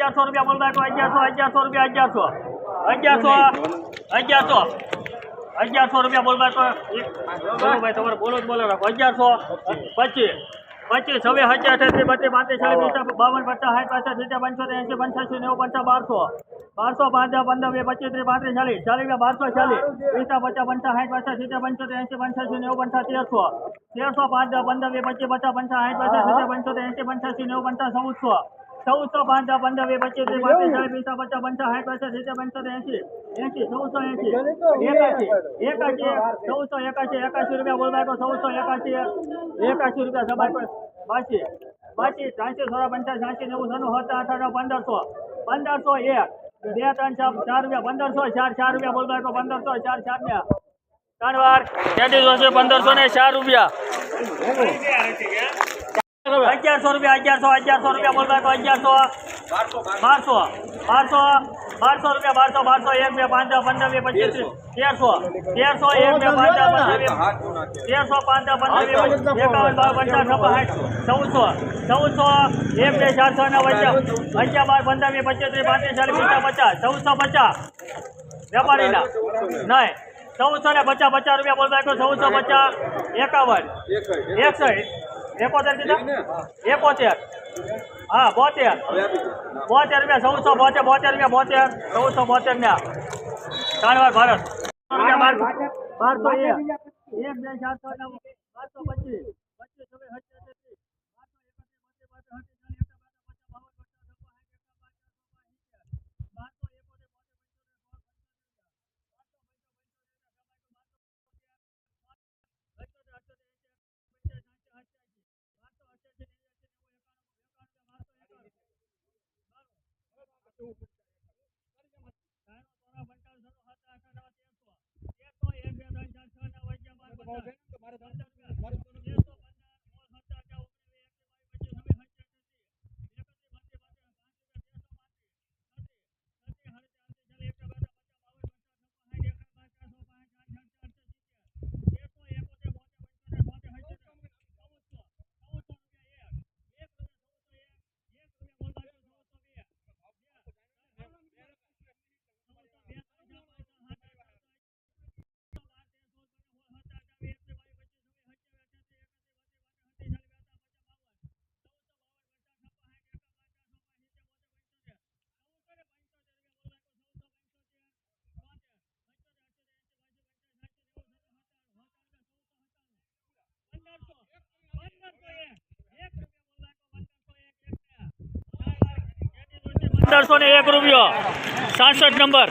અગિયારસો રૂપિયા બોલતા તો અગિયારસો અગિયારસો રૂપિયા, અગિયારસો. અગિયારસો અગિયારસો. અગિયારસો રૂપિયા બોલતા તો ભાઈ, તમારે બોલો જ બોલો રાખો. અગિયારસો, પચીસ. પચીસ છવ્વીસ હજાર અઠાત્રીસ બત્રીસ, પાંત્રીસ ચાલીસ બાવન, પચાસ, સાઠ, પાસઠ, સિત્તેર, પંચોતેર એંસી પંચ્યાસી, નેવું, પંચા, બારસો. બારસો પાંચ પંદર, બે, પચીસ, ત્રીસ, પાંત્રીસ, ચાલીસ. ચાલીસ બારસો, ચાલીસ. વીસા પચાસ પંચાસ સાઠ, પાસઠ, સિત્તેર, પંચોતેર એંસી પંચ્યાસી, નેવું, પંચા, તેરસો. તેરસો, પાંચ પંદર, બે, પચીસ, પચાસ, પંચા, સાઠ, પાસઠ, સિત્તેર, પંચોતેર એંસી પંચ્યાસી, નેવું, પંચા, ચૌદસો. ચૌદસો પાંચ પંદર વીસ પચીસ ત્રીસ પાંત્રીસ ચાલીસ પચાસ પંચાસ સાઠ પચાસ સિત્તેર પંચોતેર એસી એંસી ચૌદસો એસી એકાસી એકાસી ચૌદસો એકાશી એકાસી રૂપિયા બોલવાય તો ચૌદસો એકાસી એકાસી રૂપિયા સભા બાસી બાસી ત્રાસી સોળ પંચાસ સાસી નેવું સનું સત્તર અઠાર પંદરસો પંદરસો એક બે ત્રણ ચાર ચાર રૂપિયા પંદરસો ચાર ચાર રૂપિયા બોલવાય તો પંદરસો ચાર ચાર ને ત્રણ વાર. ત્યાંથી જોશે પંદરસો ને ચાર રૂપિયા. અગિયારસો રૂપિયા, અગિયારસો અગિયારસો રૂપિયા બોલવા તો અગિયારસો. બારસો બારસો બારસો રૂપિયા, બારસો બારસો, એક, બે, પાંચ પંદર પચીસ, તેરસો તેરસો એક, બે, પાંચ પંદર તેરસો, પાંચ એકાવન બાર પંચાસ સાઠ, ચૌદસો ચૌદસો, એક, બે ચારસો ને અગિયાર બાર, પંદર બે પચીસ, ત્રીસ, પાંત્રીસ પિસ્તાલીસ પચાસ ચૌદસો, પચાસ. વેપારીના, નહીં, ચૌદસો ને પચાસ પચાસ રૂપિયા બોલતા ચૌદસો, પચાસ, એકાવન, એકસઠ એકોતેર કીધા? એકોતેર. હા બોતેર. બોતેર રૂપિયા ચૌદસો બોતેર બોતેર રૂપિયા બોતેર ચૌદસો બોતેર ને ત્રણ વાર ભારત. બારસો એક. બે ચારસો બારસો પચીસ. તો એક બે ત્રણ ચાર છ નવ અગિયાર બાર બધા. પંદરસો ને એક રૂપિયો. સાસઠ નંબર.